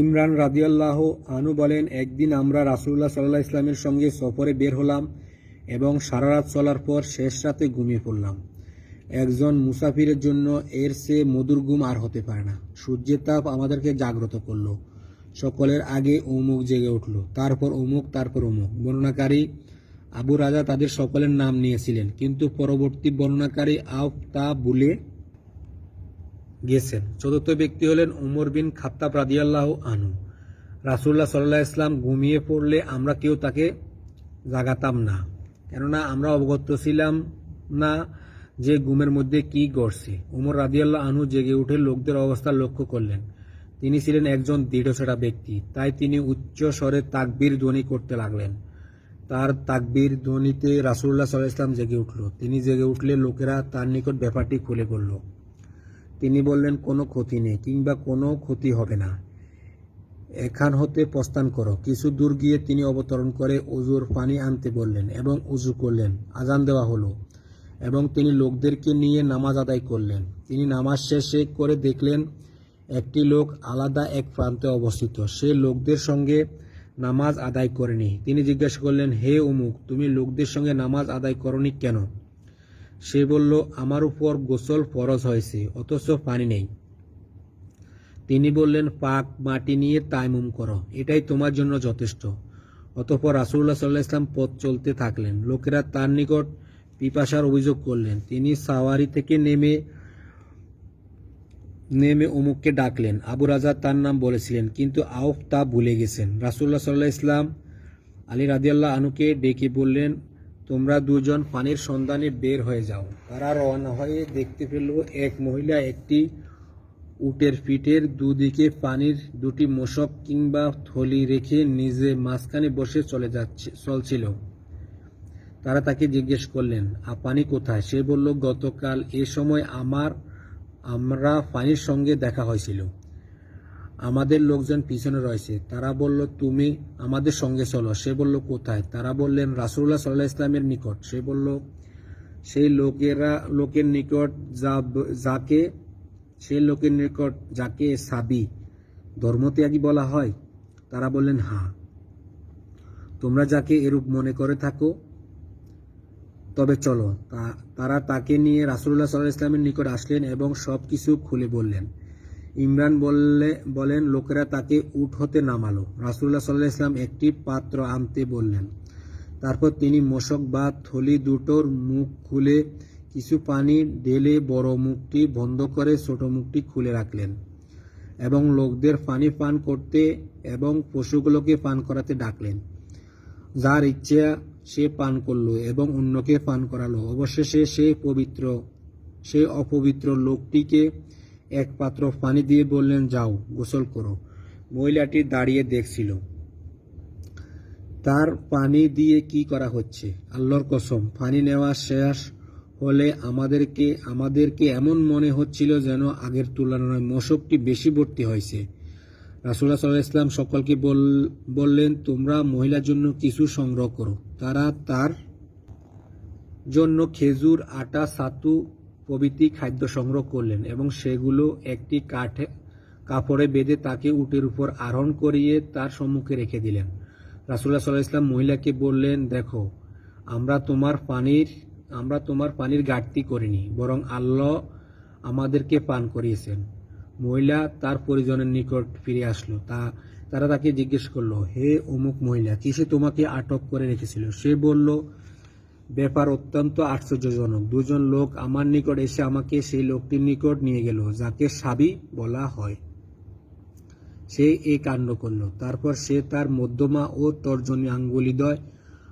ইমরান রাদিয়াল্লাহ আনু বলেন, একদিন আমরা রাসুল্লাহ সাল্লাহ ইসলামের সঙ্গে সফরে বের হলাম এবং সারা রাত চলার পর শেষ রাতে ঘুমিয়ে পড়লাম। একজন মুসাফিরের জন্য এর সে মধুর ঘুম আর হতে পারে না। সূর্যের তাপ আমাদেরকে জাগ্রত করল। সকলের আগে অমুক জেগে উঠল। তারপর অমুক তারপর অমুক। বর্ণনাকারী আবু রাজা তাদের সকলের নাম নিয়েছিলেন, কিন্তু পরবর্তী বর্ণনাকারী আফ তা ভুলে গেছেন। চতুর্থ ব্যক্তি হলেন উমর বিন খাত্তাব রাদিয়াল্লাহ আনু রাসুল্লাহ সাল্লাহ ইসলাম ঘুমিয়ে পড়লে আমরা কেউ তাকে জাগাতাম না। কেননা আমরা অবগত ছিলাম না যে ঘুমের মধ্যে কি ঘটছে উমর রাদিয়াল্লাহ আনু জেগে উঠে লোকদের অবস্থা লক্ষ্য করলেন। তিনি ছিলেন একজন দৃঢ়চেরা ব্যক্তি, তাই তিনি উচ্চ স্বরে তাকবীর ধ্বনি করতে লাগলেন। তার তাকবীর ধ্বনিতে রাসুল্লাহ সাল্লাহ ইসলাম জেগে উঠল। তিনি জেগে উঠলে লোকেরা তার নিকট ব্যাপারটি খুলে বলল তিনি বললেন, কোনো ক্ষতি নেই, কিংবা কোনো ক্ষতি হবে না। এখান হতে প্রস্থান করো। কিছু দূর গিয়ে তিনি অবতরণ করে অজুর পানি আনতে বললেন এবং উজু করলেন, আজান দেওয়া হলো এবং তিনি লোকদেরকে নিয়ে নামাজ আদায় করলেন। তিনি নামাজ শেষে করে দেখলেন, একটি লোক আলাদা এক প্রান্তে অবস্থিত। সে লোকদের সঙ্গে নামাজ আদায় করেনি। তিনি জিজ্ঞাসা করলেন, হে অমুক, তুমি লোকদের সঙ্গে নামাজ আদায় করনি কেন? সে বলল, আমার উপর গোসল ফরজ হয়েছে, অথচ পানি নেই। তিনি বললেন, পাক মাটি নিয়ে তাইমুম করো, এটাই তোমার জন্য যথেষ্ট। অতঃপর রাসুল্লাহ সাল্লাহ ইসলাম পথ চলতে থাকলেন। লোকেরা তার নিকট পিপাসার অভিযোগ করলেন। তিনি সাওয়ারি থেকে নেমে নেমে অমুককে ডাকলেন। আবু রাজা তার নাম বলেছিলেন, কিন্তু আউফ তা ভুলে গেছেন। রাসুল্লাহ সাল্লাহ ইসলাম আলী রাদিয়াল্লাহ আনুকে ডেকে বললেন তোমরা দুজন পানির সন্ধানে বের হয়ে যাও। তারা রওনা হয়ে দেখতে পেল এক মহিলা একটি উটের পিঠের দুদিকে পানির দুটি মোশক কিংবা থলি রেখে নিজে মাঝখানে বসে চলে যাচ্ছে, চলছিল। তারা তাকে জিজ্ঞেস করলেন পানি কোথায়? সে বলল, গতকাল এ সময় আমার, আমরা পানির সঙ্গে দেখা হয়েছিল। আমাদের লোকজন পিছনে রয়েছে। তারা বলল, তুমি আমাদের সঙ্গে চলো। সে বলল, কোথায়? তারা বললেন রাসুল্লাহ সাল্লাহ ইসলামের নিকট। সে বলল, সেই লোকেরা, লোকের নিকট যা যাকে, সেই লোকের নিকট যাকে সাবি, ধর্মত্যাগী বলা হয়? তারা বললেন হ্যাঁ তোমরা যাকে এরূপ মনে করে থাকো, তবে চলো। তারা তাকে নিয়ে রাসুল্লাহ সাল্লাহ ইসলামের নিকট আসলেন এবং সব কিছু খুলে বললেন। ইমরান বললে, বলেন, লোকেরা তাকে উঠ হতে নামালো। রাসুল্লাহ সাল্লাহ ইসলাম একটি পাত্র আনতে বললেন। তারপর তিনি মশক বা থলি দুটোর মুখ খুলে কিছু পানি ঢেলে বড় মুখটি বন্ধ করে ছোট মুখটি খুলে রাখলেন এবং লোকদের পানি পান করতে এবং পশুগুলোকে পান করাতে ডাকলেন। যার ইচ্ছা, সে পান করল এবং অন্যকে পান করালো। অবশেষে সে পবিত্র, সে অপবিত্র লোকটিকে এক পাত্র পানি দিয়ে বললেন, যাও, গোসল করো। মহিলাটি দাঁড়িয়ে দেখছিল। তার পানি দিয়ে কি করা হচ্ছে? আল্লাহর কসম, পানি নেওয়া শেষ হলে আমাদেরকে আমাদেরকে এমন মনে হচ্ছিল যেন আগের তুলনায় মশকটি বেশি ভর্তি হয়েছে। রাসুল্লাহ সাল্লাহ ইসলাম সকলকে বল- বললেন, তোমরা মহিলার জন্য কিছু সংগ্রহ করো। তারা তার জন্য খেজুর, আটা, ছাতু প্রভৃতি খাদ্য সংগ্রহ করলেন এবং সেগুলো একটি কাঠে, কাপড়ে বেঁধে তাকে উটের উপর আরোহণ করিয়ে তার সম্মুখে রেখে দিলেন। রাসুল্লাহ সাল্লাহ ইসলাম মহিলাকে বললেন, দেখো, আমরা তোমার পানির, আমরা তোমার পানির ঘাটতি করিনি, বরং আল্লাহ আমাদেরকে পান করিয়েছেন। মহিলা তার পরিজনের নিকট ফিরে আসলো। তা, তারা তাকে জিজ্ঞেস করল, হে অমুক মহিলা, কিসে তোমাকে আটক করে রেখেছিল? সে বলল ব্যাপার অত্যন্ত আশ্চর্যজনক। দুজন লোক আমার নিকট এসে আমাকে সেই লোকটির নিকট নিয়ে গেল, যাকে সাবি বলা হয়। সে এই কাণ্ড করল। তারপর সে তার মধ্যমা ও তর্জনী আঙ্গুলিদয়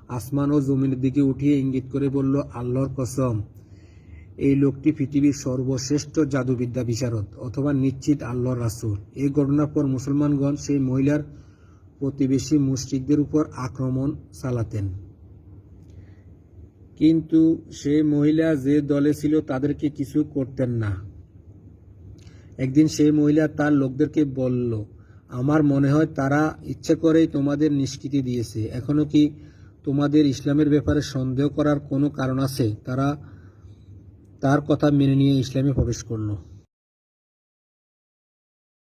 আসমান ও জমিনের দিকে উঠিয়ে ইঙ্গিত করে বলল, আল্লাহর কসম, এই লোকটি পৃথিবীর সর্বশ্রেষ্ঠ জাদুবিদ্যা বিশারদ অথবা নিশ্চিত আল্লাহর রাসূল। এই ঘটনার পর মুসলমানগণ সেই মহিলার প্রতিবেশী মুশরিকদের উপর আক্রমণ চালাতেন। কিন্তু সে মহিলা যে দলে ছিল তাদেরকে কিছু করতেন না। একদিন সেই মহিলা তার লোকদেরকে বলল, আমার মনে হয় তারা ইচ্ছে করেই তোমাদের নিষ্কৃতি দিয়েছে। এখনও কি তোমাদের ইসলামের ব্যাপারে সন্দেহ করার কোনো কারণ আছে? তারা তার কথা মেনে নিয়ে ইসলামে প্রবেশ করল।